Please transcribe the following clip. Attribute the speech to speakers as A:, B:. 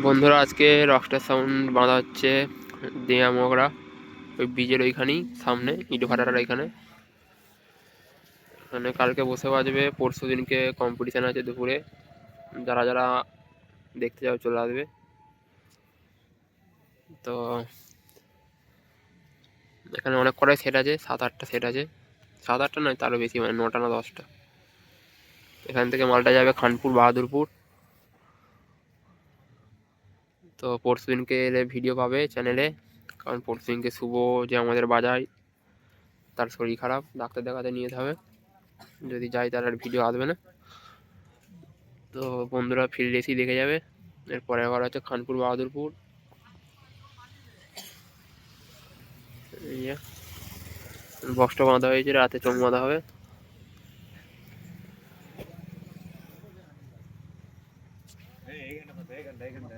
A: বন্ধুরা, আজকে Rockstar sound বাঁধা হচ্ছে দেয়া মগরা। ওই বীজের ওইখানেই, সামনে, ইটো ভাটাটার ওইখানে। মানে কালকে বসে বাজবে, পরশু দিনকে কম্পিটিশান আছে দুপুরে। যারা যারা দেখতে যাও, চলে আসবে। তো এখানে অনেক কটাই সেট আছে, সাত আটটা সেট আছে। সাত আটটা নয়, তারও বেশি মানে নটা না দশটা। এখান থেকে মালটা যাবে খানপুর, বাহাদুরপুর। তো পরশু দিনকে এলে ভিডিও পাবে চ্যানেলে কারণ পরশু দিনকে শুভ যে আমাদের বাজায় তার শরীর খারাপ, ডাক্তার দেখাতে নিয়ে যেতে হবে। যদি যাই তার আর ভিডিও আসবে না। তো বন্ধুরা ফিল্ড এসি দেখে যাবে। এরপরে আবার হচ্ছে খানপুর, বাহাদুরপুর। বক্সটা বাঁধা হয়েছে, রাতে চোখ বাঁধা হবে। ஏகண்ட ஏகண்ட ஏகண்ட